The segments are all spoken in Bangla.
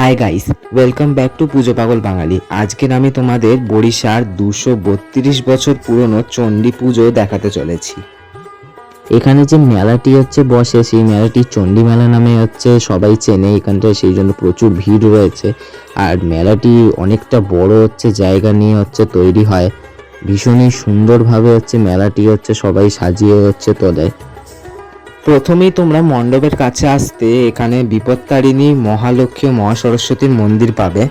Hi guys welcome back to Pujo পাগল বাঙালি আজকের আমি তোমাদের বরিশার দুশো বত্রিশ বছর পুরনো চণ্ডী পুজো দেখাতে চলেছি। এখানে যে মেলাটি হচ্ছে বসে, সেই মেলাটি চণ্ডী মেলা নামে হচ্ছে, সবাই চেনে এখানটায়, সেই জন্য প্রচুর ভিড় রয়েছে। আর মেলাটি অনেকটা বড় হচ্ছে, জায়গা নিয়ে হচ্ছে তৈরি হয়। ভীষণই সুন্দরভাবে হচ্ছে মেলাটি হচ্ছে সবাই সাজিয়ে হচ্ছে তোলে। প্রথমেই তোমরা মণ্ডপের কাছে আসতে এখানে বিপত্তারিণী, মহালক্ষ্মী ও মহাসরস্বতীর মন্দির পাবে।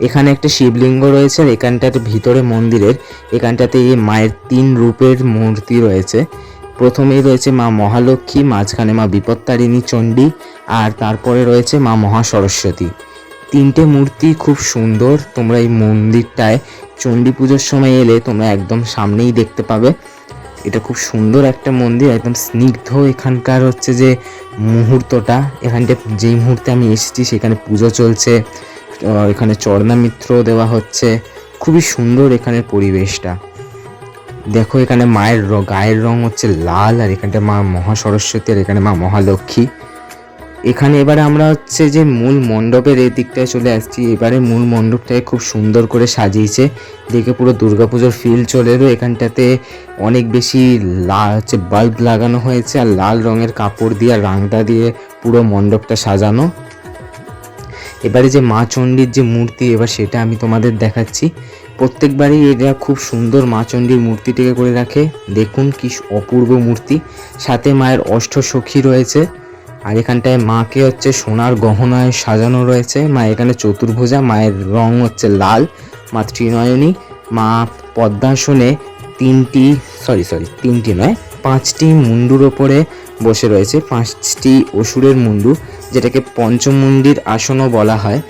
এখানে একটা শিবলিঙ্গ রয়েছে আর এখানটাতে ভিতরে মন্দিরের, এখানটাতে এই মায়ের তিন রূপের মূর্তি রয়েছে। প্রথমেই রয়েছে মা মহালক্ষ্মী, মাঝখানে মা বিপত্তারিণী চণ্ডী আর তারপরে রয়েছে মা মহাসরস্বতী। তিনটে মূর্তি খুব সুন্দর, তোমরা এই মন্দিরটায় চণ্ডী পুজোর সময় এলে তোমরা একদম সামনেই দেখতে পাবে। এটা খুব সুন্দর একটা মন্দির, একদম স্নিগ্ধ। এখানকার হচ্ছে যে মুহূর্তটা, এখানটা যেই মুহূর্তে আমি এসেছি সেখানে পুজো চলছে এখানে এখানে চরণামিত্র দেওয়া হচ্ছে। খুবই সুন্দর এখানের পরিবেশটা। দেখো এখানে মায়ের গায়ের রং হচ্ছে লাল, আর এখানটা মা মহাসরস্বতী আর এখানে মা মহালক্ষ্মী। এখানে এবারে আমরা হচ্ছে যে মূল মণ্ডপের এই দিকটায় চলে আসছি। এবারে মূল মণ্ডপটাকে খুব সুন্দর করে সাজিয়েছে। দেখে পুরো দুর্গাপুজোর ফিল চলে এলো। এখানটাতে অনেক বেশি লাল হচ্ছে বাল্ব লাগানো হয়েছে আর লাল রঙের কাপড় দিয়ে আর রাংটা দিয়ে পুরো মণ্ডপটা সাজানো। এবারে যে মা চণ্ডীর যে মূর্তি, এবার সেটা আমি তোমাদের দেখাচ্ছি। প্রত্যেকবারই এটা খুব সুন্দর মা চণ্ডীর মূর্তিটিকে করে রাখে। দেখুন কি অপূর্ব মূর্তি। সাথে মায়ের অষ্ট সখী রয়েছে। আর এখানটায় মাকে হচ্ছে সোনার গহনায় সাজানো রয়েছে। মা, এখানে চতুর্ভুজা, মায়ের রং হচ্ছে লাল, মা ত্রিনয়নী, মা পদ্মাসনে তিনটি সরি সরি তিনটি নয়, পাঁচটি মুন্ডুর ওপরে বসে রয়েছে। পাঁচটি অসুরের মুন্ডু, যেটাকে পঞ্চমুণ্ডির আসনও বলা হয়।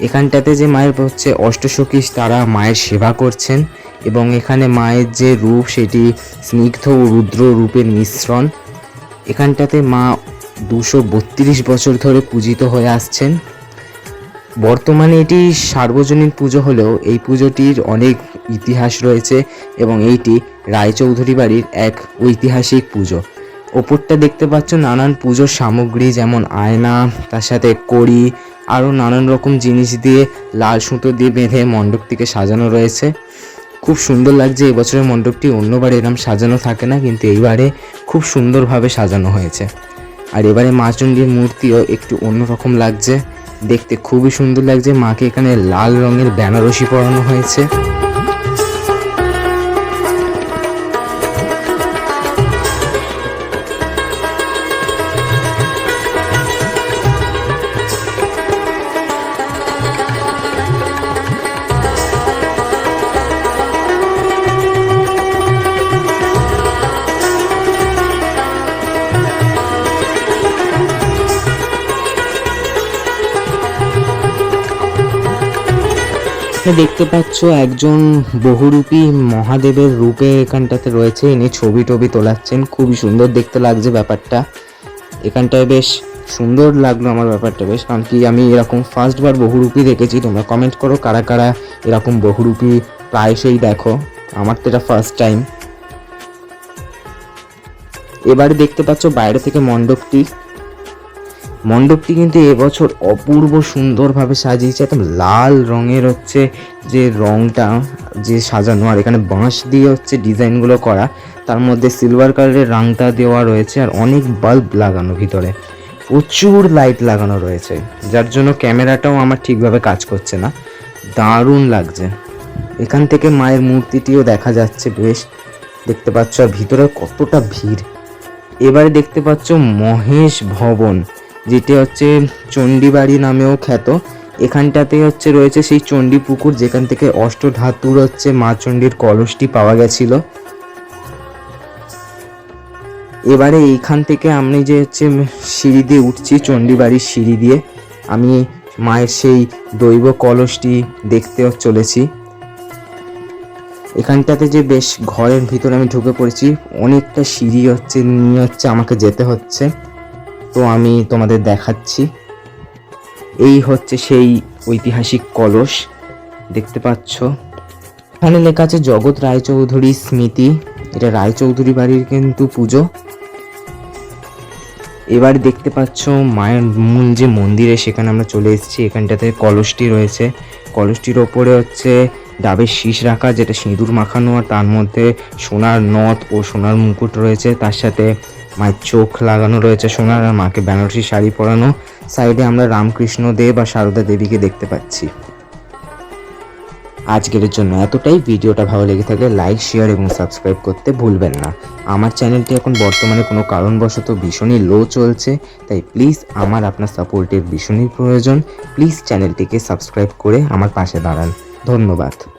এখানটাতে যে মায়ের হচ্ছে অষ্টসখী তারা মায়ের সেবা করছেন এবং এখানে মায়ের যে রূপ, সেটি স্নিগ্ধ ও রুদ্র রূপের মিশ্রণ। এখানটাতে মা দুশো বত্রিশ বছর ধরে পূজিত হয়ে আসছেন। বর্তমানে এটি সার্বজনীন পুজো হলেও এই পুজোটির অনেক ইতিহাস রয়েছে এবং এইটি রায়চৌধুরী বাড়ির এক ঐতিহাসিক পুজো। ওপরটা দেখতে পাচ্ছ, নানান পুজোর সামগ্রী যেমন আয়না, তার সাথে কড়ি, আরও নানান রকম জিনিস দিয়ে লাল সুতো দিয়ে বেঁধে মণ্ডপটিকে সাজানো রয়েছে। খুব সুন্দর লাগছে, এবছরের মণ্ডপটি অন্যবার এরম সাজানো থাকে না, কিন্তু এইবারে খুব সুন্দরভাবে সাজানো হয়েছে। আর এবারে মা চণ্ডীর মূর্তিও একটু অন্যরকম লাগছে। দেখতে খুবই সুন্দর লাগছে। মাকে এখানে লাল রঙের বেনারসি পরানো হয়েছে। এখানে দেখতে পাচ্ছ একজন বহুরূপী মহাদেবের রূপে এখানটাতে রয়েছে। ইনি ছবি টবি তোলাচ্ছেন। খুবই সুন্দর দেখতে লাগছে ব্যাপারটা। এখানটায় বেশ সুন্দর লাগল আমার ব্যাপারটা বেশ। কারণ কি আমি এরকম ফার্স্ট বার বহুরূপী দেখেছি। তোমরা কমেন্ট করো কারা কারা এরকম বহুরূপী প্রায়শই দেখো। আমার তো এটা ফার্স্ট টাইম এবারে দেখতে পাচ্ছ বাইরে থেকে মণ্ডপটি। মণ্ডপটি কিন্তু এবছর অপূর্ব সুন্দরভাবে সাজিয়েছে। একদম লাল রঙের হচ্ছে যে রংটা যে সাজানো, আর এখানে বাঁশ দিয়ে হচ্ছে ডিজাইনগুলো করা। তার মধ্যে সিলভার কালারের রাংটা দেওয়া রয়েছে, আর অনেক বাল্ব লাগানো ভিতরে। প্রচুর লাইট লাগানো রয়েছে, যার জন্য ক্যামেরাটাও আমার ঠিকভাবে কাজ করছে না। দারুণ লাগছে। এখান থেকে মায়ের মূর্তিটিও দেখা যাচ্ছে বেশ। দেখতে পাচ্ছ আর ভিতরে কতটা ভিড়। এবারে দেখতে পাচ্ছ মহেশ ভবন। যেটি হচ্ছে চণ্ডীবাড়ি নামেও খ্যাত। এখানটাতে হচ্ছে রয়েছে সেই চণ্ডী পুকুর যেখান থেকে অষ্টধাতুর হচ্ছে মা চণ্ডীর কলসটি পাওয়া গেছিল। এবারে এইখান থেকে আমি যে হচ্ছে সিঁড়ি দিয়ে উঠছি, চণ্ডীবাড়ির সিঁড়ি দিয়ে, আমি মায়ের সেই দৈব কলসটি দেখতে চলেছি। এখানটাতে যে বেশ ঘরের ভিতরে আমি ঢুকে পড়েছি, অনেকটা সিঁড়ি হচ্ছে, নিয়ে হচ্ছে আমাকে যেতে হচ্ছে। তো আমি তোমাদের দেখাচ্ছি। এই হচ্ছে সেই ঐতিহাসিক কলস, দেখতে পাচ্ছ। এখানে লেখা আছে, জগৎ রায়চৌধুরী স্মৃতি। এটা রায়চৌধুরী বাড়ির কিন্তু পুজো। এবার দেখতে পাচ্ছ মায়ের মূল যে মন্দিরে সেখানে আমরা চলে এসেছি। এখানটাতে কলসটি রয়েছে। কলসটির ওপরে হচ্ছে ডাবের শীষ রাখা, যেটা সিঁদুর মাখানো, আর তার মধ্যে সোনার নথ ও সোনার মুকুট রয়েছে। তার সাথে মায়ের চোখ লাগানো রয়েছে সোনার আর মাকে বেনারসি শাড়ি পরানো। সাইডে আমরা রামকৃষ্ণ দেব আর সারদা দেবীকে দেখতে পাচ্ছি। আজকের জন্য এতটাই। ভিডিওটা ভালো লেগে থাকলে লাইক, শেয়ার এবং সাবস্ক্রাইব করতে ভুলবেন না। আমার চ্যানেলটি এখন বর্তমানে কোনো কারণবশত ভীষণই লো চলছে, তাই প্লিজ আমার আপনার সাপোর্টের ভীষণই প্রয়োজন। প্লিজ চ্যানেলটিকে সাবস্ক্রাইব করে আমার পাশে দাঁড়ান। ধন্যবাদ।